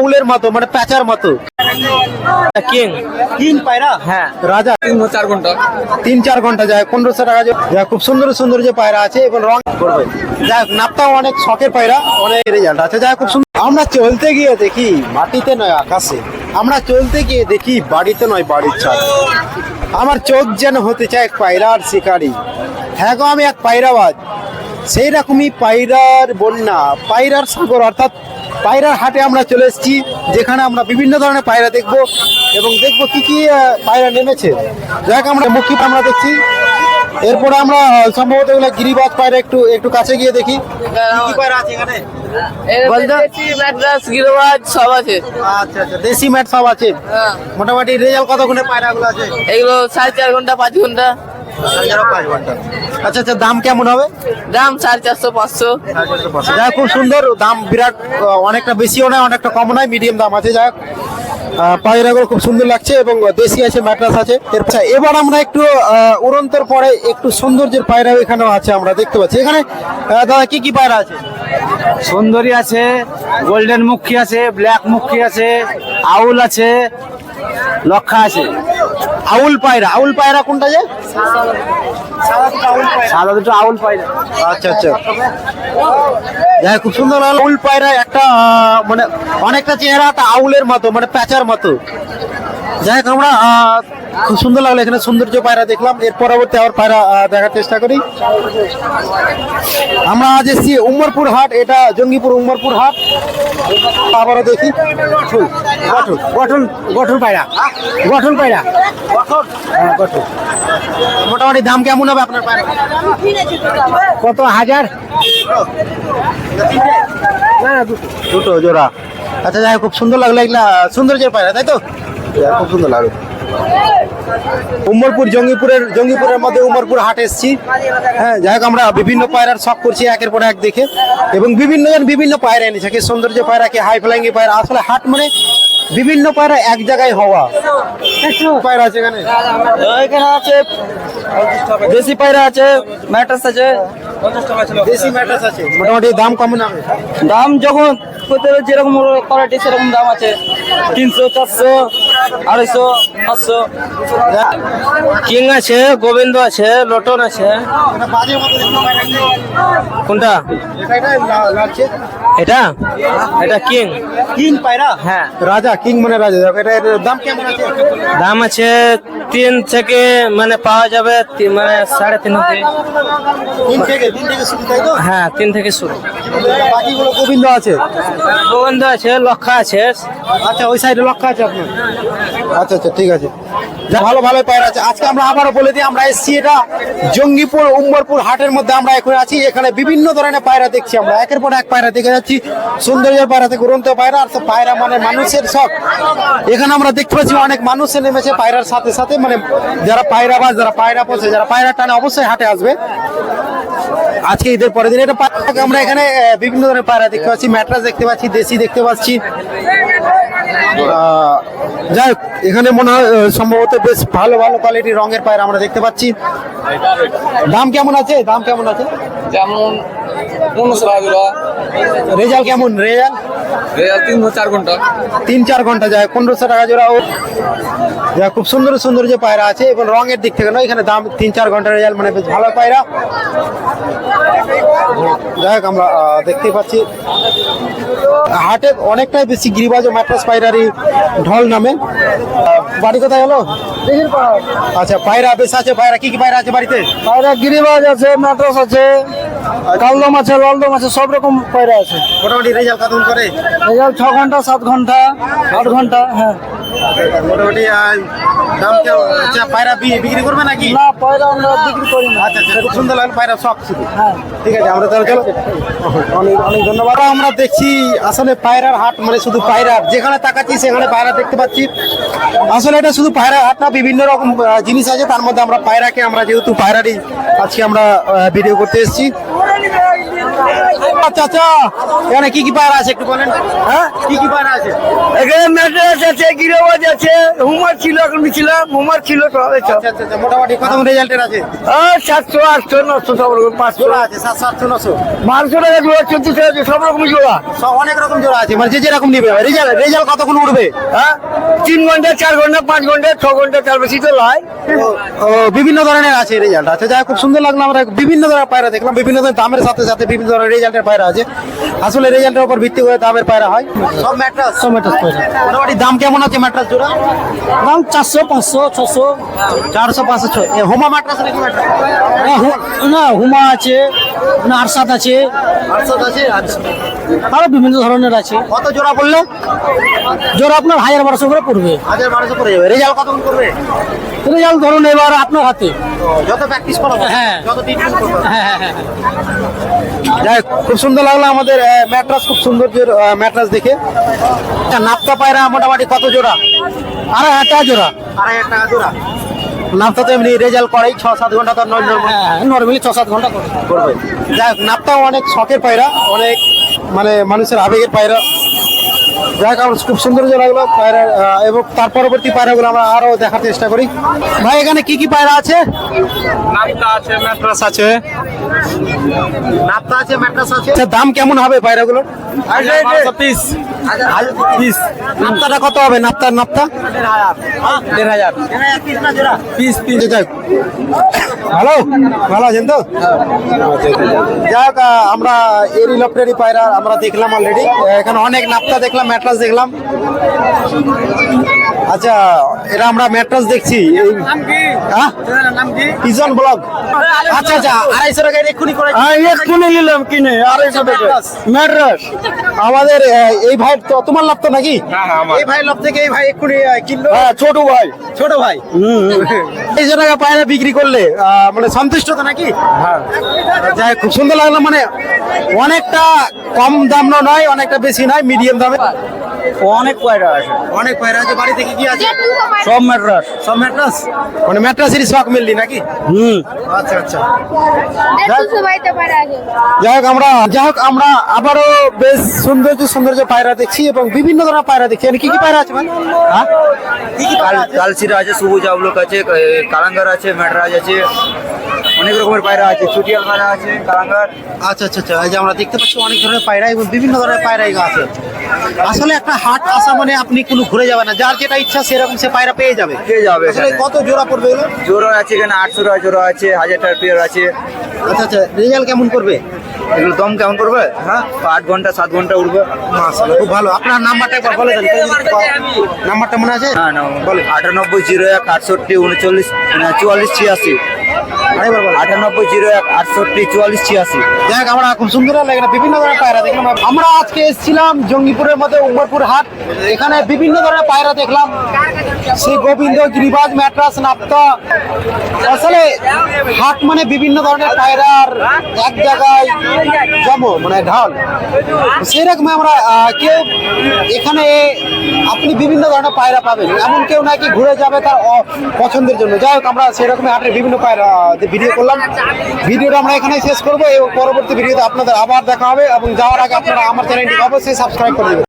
আউলের মতো মানে প্যাচার মতো। কিং। পায়রা? হ্যাঁ। রাজা? তিন চার ঘণ্টা। তিন চার ঘণ্টা যায় পনেরোশো টাকা যে- খুব সুন্দর সুন্দর যে পায়রা আছে এবং রং করবে। যাই হোক, নাপটাও অনেক শখের পায়রা অনেক রেজাল্ট আছে। যাই খুব সুন্দর। আমরা চলতে গিয়ে দেখি মাটিতে নয় আকাশে। আমরা চলতে গিয়ে দেখি বাড়িতে নয় বাড়ির ছাদ। আমার চোখ যেন হতে চায় এক পায়রার শিকারি। হ্যাঁ গো আমি এক পায়রাবাজ। সেই রকমই পায়রার বন্যা পায়রার সাগর অর্থাৎ পায়রার হাটে আমরা চলে এসেছি যেখানে আমরা বিভিন্ন ধরনের পায়রা দেখব এবং দেখব কি কি পায়রা নেমেছে। যাক আমরা মুখী আমরা দেখছি। এরপরে আমরা সম্ভবত এগুলো গিরিবাজ পায়রা একটু একটু কাছে গিয়ে দেখি। সব আছে। আচ্ছা আচ্ছা দেশি ম্যাট সব আছে। হ্যাঁ। মোটামুটি রেজাল্ট কতক্ষণে পায়রাগুলো আছে? এগুলো সাড়ে চার ঘণ্টা পাঁচ ঘণ্টা। পাঁচ ঘণ্টা। আচ্ছা আচ্ছা দাম কেমন হবে? দাম সাড়ে চারশো পাঁচশো। যা খুব সুন্দর দাম বিরাট অনেকটা বেশিও নয় অনেকটা কম নয় মিডিয়াম দাম আছে যাক পায়রাগুলো খুব সুন্দর লাগছে এবং দেশি আছে ম্যাট্রাস আছে। এর- আচ্ছা, এবার আমরা একটু উড়ন্তর পরে একটু সৌন্দর্যের পায়রা এখানেও আছে আমরা দেখতে পাচ্ছি। এখানে দাদা কি কি পায়রা আছে? সুন্দরী আছে গোল্ডেন মুখী আছে ব্ল্যাক মুখী আছে আউল আছে লক্ষা আছে। আউল পায়রা আউল পায়রা কোনটা যে? সাদা দুটো আউল পায়রা। আচ্ছা আচ্ছা। খুব সুন্দর আউল পায়রা, একটা মানে অনেকটা চেহারা আউলের মতো মানে প্যাচার মতো। যাই হোক আমরা খুব সুন্দর লাগল এখানে সৌন্দর্য পায়রা দেখলাম। এর পরবর্তী আবার পায়রা দেখার চেষ্টা করি। আমরা আজ এসেছি উমরপুর হাট এটা জঙ্গিপুর উমরপুর হাট। আবারও দেখি। গঠন গঠন গঠন পায়রা। গঠন পায়রা। হ্যাঁ, গঠন। মোটামুটি দাম কেমন হবে আপনার পায়রা? কত হাজার? না দুটো। দুটো জোড়া। আচ্ছা যাই হোক, খুব সুন্দর লাগল এগুলা সৌন্দর্যের পায়রা তাই তো? খুব সুন্দর লাগল। উমরপুর জঙ্গিপুরের জঙ্গিপুরের মধ্যে উমরপুর হাট এসেছি। হ্যাঁ যাই হোক আমরা বিভিন্ন পায়রার শখ করছি একের পর এক দেখে। এবং বিভিন্ন জন বিভিন্ন পায়রা এনেছে কে সৌন্দর্য পায়রা কে হাই ফ্লাইং পায়রা। আসলে হাট মানে বিভিন্ন পায়রা এক জায়গায় হওয়া। একটু পায়রা আছে এখানে? এখানে আছে দেশি পায়রা আছে ম্যাট্রাস আছে। দেশি ম্যাটাস আছে মোটামুটি দাম কম না? দাম যখন যেরকম কোয়ালিটি সেরকম দাম আছে। তিনশো চারশো। আড়াইশো পাঁচশো। কিং আছে গোবিন্দ আছে লটন আছে? কোনটা? এটা? এটা কিং। কিং পায়রা? হ্যাঁ। রাজা কিং মানে রাজা। এটা দাম কেমন আছে? দাম আছে তিন থেকে মানে পাওয়া যাবে মানে সাড়ে তিন থেকে হ্যাঁ তিন থেকে শুরু। বাকিগুলো গোবিন্দ আছে? গোবিন্দ আছে লক্ষা আছে। আচ্ছা ওই সাইডে লক্ষ্য আছে আপনার। আচ্ছা আচ্ছা ঠিক আছে। ভালো ভালো পায়রা আছে। আজকে আমরা আবারও বলে দিই, আমরা এসেছি এটা জঙ্গিপুর, উম্বরপুর হাটের মধ্যে আমরা এখন আছি। এখানে বিভিন্ন ধরনের পায়রা দেখছি আমরা। একের পর এক পায়রা দেখে যাচ্ছি। সৌন্দর্যের পায়রা থেকে উড়ন্ত পায়রা, আর পায়রা মানে মানুষের শখ। এখানে আমরা দেখতে পাচ্ছি অনেক মানুষ নেমেছে পায়রার সাথে সাথে। মানে যারা পায়রা বাজ যারা পায়রা পোষে, যারা পায়রা টানে অবশ্যই হাটে আসবে। আজকে ঈদের পরের দিন এটা আমরা এখানে বিভিন্ন ধরনের পায়রা দেখতে পাচ্ছি। ম্যাট্রাস দেখতে পাচ্ছি, দেশি দেখতে পাচ্ছি। যাই এখানে মনে হয় সম্ভবত বেশ ভালো ভালো কোয়ালিটির রঙের পায়ের আমরা দেখতে পাচ্ছি। দাম কেমন আছে? দাম কেমন আছে? যেমন রেজাল্ট কেমন? রেজাল্ট? তিন চার ঘণ্টা। তিন চার ঘণ্টা যায় পনেরোশো টাকা জোড়া ও যা খুব সুন্দর সুন্দর যে পায়রা আছে এবং রঙের দিক থেকে নয় এখানে দাম তিন চার ঘণ্টা রেজাল্ট মানে বেশ ভালো পায়রা। যাই হোক আমরা দেখতে পাচ্ছি। হাটে অনেকটাই বেশি গিরিবাজ ও ম্যাট্রাস পায়রারই ঢল নামে। বাড়ি কোথায় হলো? আচ্ছা পায়রা বেশ আছে পায়রা কি কি পায়রা আছে বাড়িতে? পায়রা গিরিবাজ আছে ম্যাট্রাস আছে কালদম আছে ললদম আছে সব রকম পায়রা আছে। মোটামুটি রেজাল্ট কতক্ষণ করে? রেজাল্ট ছ ঘণ্টা সাত ঘণ্টা আট ঘণ্টা হ্যাঁ। মোটামুটি দাম আচ্ছা পায়রা বিক্রি করবে নাকি? না পায়রা আমরা বিক্রি করি না। আচ্ছা আচ্ছা খুব সুন্দর লাগল পায়রা শখ শুধু। হ্যাঁ। ঠিক আছে আমরা তাহলে চলো। অনেক অনেক ধন্যবাদ। আমরা দেখছি আসলে পায়রার হাট মানে শুধু পায়রার যেখানে তাকাচ্ছি সেখানে পায়রা দেখতে পাচ্ছি। আসলে এটা শুধু পায়রার হাট না বিভিন্ন রকম জিনিস আছে। তার মধ্যে আমরা পায়রাকে আমরা যেহেতু পায়রারই আজকে আমরা ভিডিও করতে এসেছি। আচ্ছা আচ্ছা। এখানে কি কি পায়রা আছে একটু বলেন? হ্যাঁ? কি কি পায়রা আছে? এখানে ম্যাড্রাস আছে গিরাবাজ আছে হুমার ছিল এখন ছিলাম হুমার ছিল সব আচ্ছা আচ্ছা আচ্ছা, মোটামুটি কত রেজাল্টের আছে? সাতশো আটশো নশো সব রকম পাঁচশো। আছে সাতশো আটশো নশো। বারোশো টাকা জোড়া চোদ্দশো টাকা সব রকম জোড়া। সব অনেক রকম জোড়া আছে মানে যে যেরকম নিবে রেজাল্ট রেজাল্ট কতক্ষণ উঠবে? হ্যাঁ? তিন ঘণ্টা চার ঘণ্টা পাঁচ ঘণ্টা ছ ঘণ্টা তার বেশি তো নয়। বিভিন্ন ধরনের আছে রেজাল্ট। আছে যাই খুব সুন্দর লাগল আমরা বিভিন্ন ধরনের পায়রা দেখলাম বিভিন্ন ধরনের দামের সাথে সাথে বিভিন্ন ধরনের রেজাল্টের পায়রা আছে। আসলে রেজাল্টের উপর ভিত্তি করে দামের পায়রা হয়। সব ম্যাট্রাস সব ম্যাট্রাস পায়রা। মোটামুটি দাম কেমন আছে ম্যাট্রাস জোড়া? দাম চারশো পাঁচশো ছশো চারশো পাঁচশো হোমা ম্যাট্রাস নাকি ম্যাট্রাস না হুমা আছে না আরশাদ আছে। আরশাদ আছে? আচ্ছা। আরও বিভিন্ন ধরনের আছে। কত জোড়া বলল জোড়া আপনার হাজার বারোশো করে পড়বে। হাজার বারোশো করে যাবে রেজাল্ট কতক্ষণ করবে? রেজাল্ট ধরুন এবার আপনার হাতে। যত প্র্যাকটিস করাবো হ্যাঁ। যত ট্রিটমেন্ট হ্যাঁ হ্যাঁ হ্যাঁ যাই খুব সুন্দর লাগল আমাদের ম্যাট্রাস খুব সুন্দর ম্যাট্রাস দেখে। নাপ্তা পায়রা মোটামুটি কত জোড়া? আড়াই হাজার টাকা জোড়া। আড়াই হাজার টাকা জোড়া। নাপ্তা তো এমনি রেজাল্ট করেই ছ সাত ঘণ্টা তো নয় হ্যাঁ নর্মালি ছ সাত ঘণ্টা করে করবে। যাই হোক নাপ্তাও অনেক শখের পায়রা অনেক মানে মানুষের আবেগের পায়রা। যাই হোক আমার খুব সুন্দর যে লাগল পায়রা এবং তার পরবর্তী পায়রাগুলো আমরা আরও দেখার চেষ্টা করি। ভাই এখানে কি কি পায়রা আছে? আছে ম্যাট্রাস আছে। নাপ্তা আছে ম্যাট্রাস আছে? আচ্ছা দাম কেমন হবে পায়রাগুলোর? পিস পিস নাপ্তাটা কত হবে? নাপ্তার নাপ্তা? দেড় হাজার। পিস ভালো? ভালো আছেন তো? যাক আহ, আমরা এরি লফটেরি পায়রা আমরা দেখলাম অলরেডি এখানে অনেক নাপ্তা দেখলাম। ম্যাট্রাস দেখলাম। আচ্ছা এটা আমরা ম্যাট্রাস দেখছি। এই হ্যাঁ? Pigeon blog. আচ্ছা আচ্ছা আড়াইশো টাকা এক্ষুনি করে এক্ষুনি নিলাম কিনে আড়াইশো টাকা। ম্যাট্রাস আমাদের এই ভাই তো তোমার লাভ তো নাকি? হ্যাঁ, হ্যাঁ। এই ভাই লাভ থেকে এই ভাই এক্ষুনি কিনলো। হ্যাঁ ছোট ভাই। ছোট ভাই? এইশো টাকা পায়রা বিক্রি করলে মানে সন্তুষ্ট তো নাকি? হ্যাঁ। যাই হোক, খুব সুন্দর লাগল মানে অনেকটা কম দাম নয় অনেকটা বেশি নয় মিডিয়াম দামে। অনেক পায়রা আছে? অনেক পায়রা আছে বাড়ি থেকে কি আছে? সব ম্যাট্রাস। সব ম্যাট্রাস? মানে ম্যাট্রাসেরই শখ মিললি নাকি? হুম। আচ্ছা আচ্ছা। যাই হোক আমরা যাই হোক আমরা আবারও বেশ সৌন্দর্য সৌন্দর্য পায়রা দেখছি এবং বিভিন্ন ধরনের পায়রা দেখছি। এখানে কি কি পায়রা আছে ভাই? হ্যাঁ? কি কি পায়রা আছে? কালচিরা আছে সবুজ আবলক আছে কালাঙ্গার আছে ম্যাটরাজ আছে। অনেক রকমের পায়রা আছে চুটিয়াল পায়রা আছে কালাঙ্গার আচ্ছা আচ্ছা আচ্ছা এই যে আমরা দেখতে পাচ্ছি অনেক ধরনের পায়রা এবং বিভিন্ন ধরনের পায়রা আছে। আসলে একটা হাট আসা মানে আপনি কোনো ঘুরে যাবেন না যার যেটা ইচ্ছা সেরকম সে পায়রা পেয়ে যাবে। পেয়ে যাবে আসলে কত জোড়া পড়বে এগুলো? জোড়া আছে এখানে আটশো টাকা জোড়া আছে হাজার টাকার পেয়ার আছে। আচ্ছা আচ্ছা রেজাল্ট কেমন করবে? এগুলো দম কেমন করবে? হ্যাঁ আট ঘণ্টা সাত ঘণ্টা উঠবে। মাশাআল্লাহ, খুব ভালো। আপনার নাম্বারটা একবার বলে দেন নাম্বারটা মনে আছে? হ্যাঁ না বলে আটানব্বই জিরো এক আটষট্টি উনচল্লিশ চুয়াল্লিশ ছিয়াশি। আটানব্বই জিরো এক আটষট্টি চুয়াল্লিশ ছিয়াশি। দেখ আমরা খুব সুন্দর লাগে বিভিন্ন ধরনের পায়রা দেখলাম। আমরা আজকে এসেছিলাম জঙ্গিপুরের মধ্যে, উমরপুর হাট। এখানে বিভিন্ন ধরনের পায়রা দেখলাম। সেই গোবিন্দ, গিরিবাজ, ম্যাট্রাস, নাপ্তা। আসলে হাট মানে বিভিন্ন ধরনের পায়রার এক জায়গায় জম মানে ঢাল। সেরকম আমরা কেউ এখানে আপনি বিভিন্ন ধরনের পায়রা পাবেন। এমন কেউ নাকি ঘুরে যাবে তার পছন্দের জন্য। যাই হোক, আমরা সেরকম হাটের বিভিন্ন পায়রা ভিডিও করলাম ভিডিওটা আমরা এখানেই শেষ করব। এবং পরবর্তী ভিডিওতে আপনাদের আবার দেখা হবে এবং যাওয়ার আগে আপনারা আমার চ্যানেলটি অবশ্যই সাবস্ক্রাইব করে দেবেন।